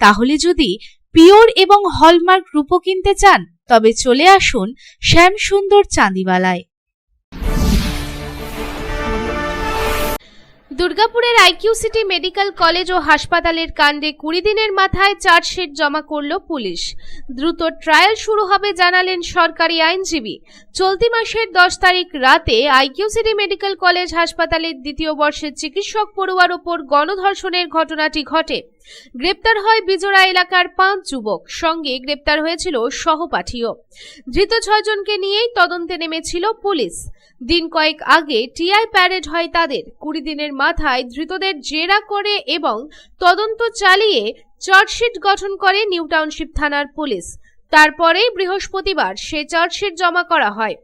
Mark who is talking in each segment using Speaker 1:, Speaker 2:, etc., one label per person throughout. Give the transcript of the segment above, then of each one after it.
Speaker 1: তাহলে যদি পিওর এবং হলমার্ক রূপো কিনতে চান, তবে চলে আসুন শ্যাম সুন্দর চাঁদিওয়ালায়।
Speaker 2: দুর্গাপুরের আইকিউ সিটি মেডিকেল কলেজ ও হাসপাতালের কাণ্ডে কুড়ি দিনের মাথায় চার্জশিট জমা করল পুলিশ। দ্রুত ট্রায়াল শুরু হবে জানালেন সরকারি আইনজীবী। চলতি মাসের দশ তারিখ রাতে আইকিউ সিটি মেডিকেল কলেজ হাসপাতালের দ্বিতীয় বর্ষের চিকিৎসক পড়ুয়ার ওপর গণধর্ষণের ঘটনাটি ঘটে। গ্রেপ্তার হয় বিজোড়া এলাকার পাঁচ যুবক। সঙ্গে গ্রেপ্তার হয়েছিল সহপাঠীও। ধৃত ছয়জনকে নিয়েই তদন্তে নেমেছিল পুলিশ। দিন কয়েক আগে টিআই প্যারেড হয় তাদের। কুড়ি দিনের মাথায় ধৃতদের জেরা করে এবং তদন্ত চালিয়ে চার্জশিট গঠন করে নিউ টাউনশিপ থানার পুলিশ। তারপরেই বৃহস্পতিবার সে চার্জশিট জমা করা হয়।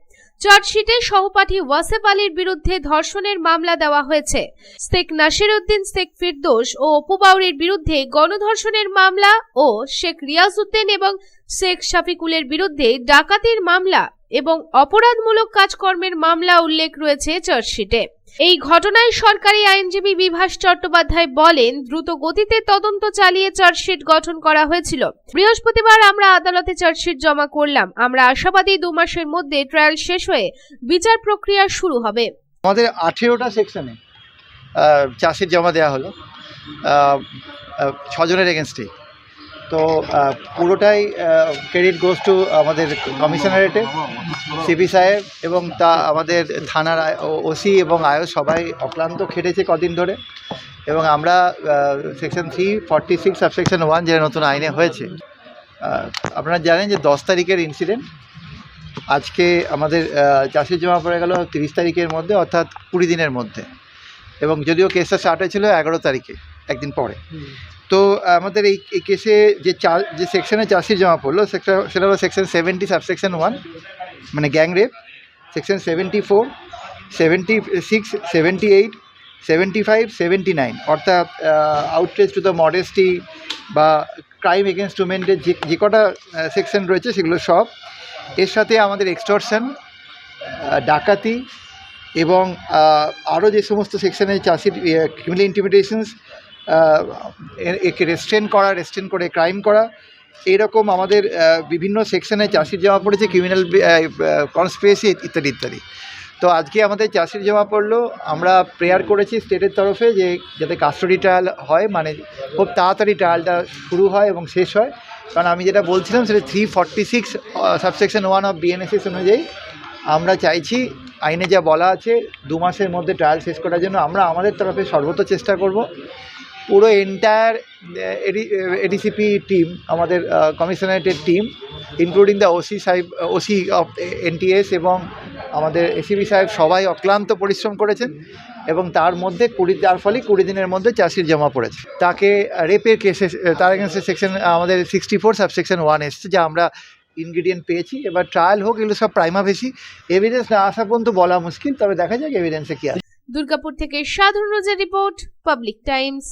Speaker 2: চার্জশিটে সহপাঠী ওয়াসেফ আলীর বিরুদ্ধে ধর্ষণের মামলা দেওয়া হয়েছে। শেখ নাসির উদ্দিন শেখ ফিরদোস ও অপু বাউরির বিরুদ্ধে গণধর্ষণের মামলা ও শেখ রিয়াজউদ্দিন এবং শেখ শাফিকুলের বিরুদ্ধে ডাকাতির মামলা এবং অপরাধমূলক কাজকর্মের মামলা উল্লেখ রয়েছে চার্জশিটে। এই ঘটনায় সরকারি আইনজীবী বিভাস চট্টোপাধ্যায় বলেন, দ্রুত গতিতে তদন্ত চালিয়ে চার্জশিট গঠন করা হয়েছিল। বৃহস্পতিবার আমরা আদালতে চার্জশিট জমা করলাম। আমরা আশাবাদী দু মাসের মধ্যে ট্রায়াল শেষ হয়ে বিচার প্রক্রিয়া শুরু হবে।
Speaker 3: আমাদের আঠেরোটা সেকশনে চাষের জমা দেওয়া হলো। ছজনের এগেনস্টে তো পুরোটাই ক্রেডিট গোস টু আমাদের কমিশনারেটে সিপি সাহেব এবং তা আমাদের থানার ওসি এবং আয়ো সবাই অক্লান্ত খেটেছে কদিন ধরে এবং আমরা section three forty six subsection one যেটা নতুন আইনে হয়েছে আপনারা জানেন যে দশ তারিখের ইনসিডেন্ট আজকে আমাদের চাষের জমা পড়ে গেল তিরিশ তারিখের মধ্যে, অর্থাৎ কুড়ি দিনের মধ্যে এবং যদিও কেসটা স্টার্ট হয়েছিল এগারো তারিখে, একদিন পরে। তো আমাদের এই কেসে যে চা যে সেকশনে চাষির জমা পড়ল সেটা সেটা হলো সেকশন সেভেন্টি সাবসেকশন ওয়ান মানে gang rape section seventy four seventy six seventy eight seventy five seventy nine অর্থাৎ আউটরেজ টু দ্য মডেস্টি বা ক্রাইম এগেনস্ট উমেনের যে যে কটা সেকশন রয়েছে সেগুলো সব। এর সাথে আমাদের এক্সটর্শন ডাকাতি এবং আরও যে সমস্ত সেকশনে চাষির ক্রিমিনাল ইন্টিমিডেশনস একে রেস্ট্রেন করা রেস্ট্রেন করে ক্রাইম করা। এইরকম আমাদের বিভিন্ন সেকশনে চাষির জমা পড়েছে ক্রিমিনাল কনস্পিরেসি ইত্যাদি ইত্যাদি। তো আজকে আমাদের চাষির জমা পড়ল। আমরা প্রেয়ার করেছি স্টেটের তরফে যে, যাতে কাস্টডি ট্রায়াল হয় মানে খুব তাড়াতাড়ি ট্রায়ালটা শুরু হয় এবং শেষ হয়। কারণ আমি যেটা বলছিলাম, সেটা three forty six subsection one of BNSS অনুযায়ী আমরা চাইছি, আইনে যা বলা আছে, দু মাসের মধ্যে ট্রায়াল শেষ করার জন্য। আমরা আমাদের তরফে সর্বত চেষ্টা করব। পুরো এন্টায়ার এডিসিপি টিম আমাদের কমিশনারেটের টিম ইনক্লুডিং দ্য ওসি সাহেব ওসি অফ এনটিএস এবং আমাদের এসিবি সাহেব সবাই অক্লান্ত পরিশ্রম করেছেন এবং তার মধ্যে কুড়ি, তার ফলে কুড়ি দিনের মধ্যে চাষির জমা পড়েছে। তাকে রেপের কেসে তার এগেন্সে সেকশন আমাদের sixty four sub subsection one এসছে, যা আমরা ইনগ্রিডিয়েন্ট পেয়েছি। এবার ট্রায়াল হোক, এগুলো সব প্রাইমা বেশি এভিডেন্স না আসা পর্যন্ত বলা মুশকিল, তবে দেখা যাক এভিডেন্সে কী আছে।
Speaker 2: দুর্গাপুর থেকে সাধারণ রিপোর্ট পাবলিক টাইমস